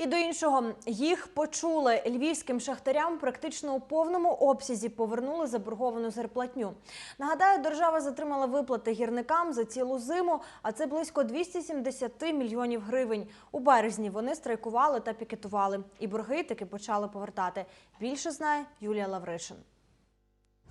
І до іншого їх почули львівським шахтарям практично у повному обсязі повернули заборговану зарплатню. Нагадаю, держава затримала виплати гірникам за цілу зиму, а це близько 270 мільйонів гривень. У березні вони страйкували та пікетували, і борги таки почали повертати. Більше знає Юлія Лавришин.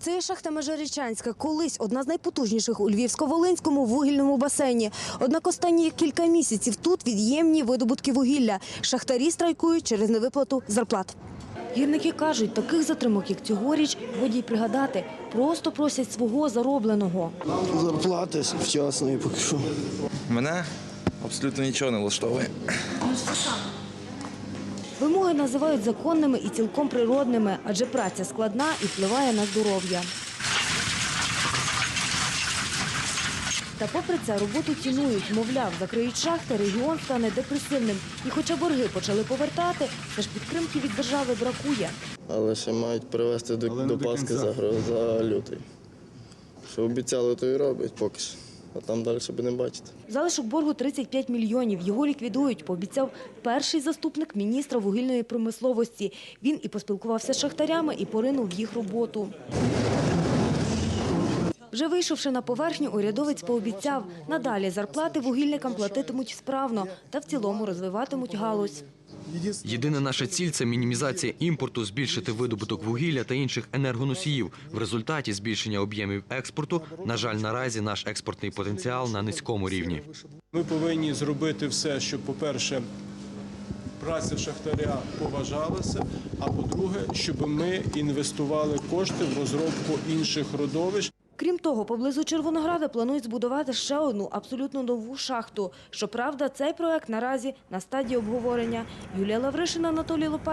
Це є шахта Межирічанська, колись одна з найпотужніших у Львівсько-Волинському вугільному басейні. Однак останні кілька місяців тут від'ємні видобутки вугілля. Шахтарі страйкують через невиплату зарплат. Гірники кажуть, таких затримок, як цьогоріч, годі й пригадати. Просто просять свого заробленого. Зарплати вчасної поки що. Мене абсолютно нічого не влаштовує. Вимоги називають законними і цілком природними, адже праця складна і впливає на здоров'я. Та попри це роботу цінують. Мовляв, закриють шахти, регіон стане депресивним. І хоча борги почали повертати, все ж підтримки від держави бракує. Але ще мають привезти до, до Паски за, за лютий. Що обіцяли, то і роблять поки що. А там далі будемо бачити. Залишок боргу 35 мільйонів. Його ліквідують, пообіцяв перший заступник міністра вугільної промисловості. Він і поспілкувався з шахтарями, і поринув їх роботу. Вже вийшовши на поверхню, урядовець пообіцяв, надалі зарплати вугільникам платитимуть справно та в цілому розвиватимуть галузь. Єдина наша ціль це мінімізація імпорту, збільшити видобуток вугілля та інших енергоносіїв. В результаті збільшення об'ємів експорту. На жаль, наразі наш експортний потенціал на низькому рівні. Ми повинні зробити все, щоб, по-перше, праця шахтаря поважалася, а по-друге, щоб ми інвестували кошти в розробку інших родовищ. Крім того, поблизу Червонограда планують збудувати ще одну абсолютно нову шахту. Щоправда, цей проект наразі на стадії обговорення. Юлія Лавришина, Анатолій Лопа.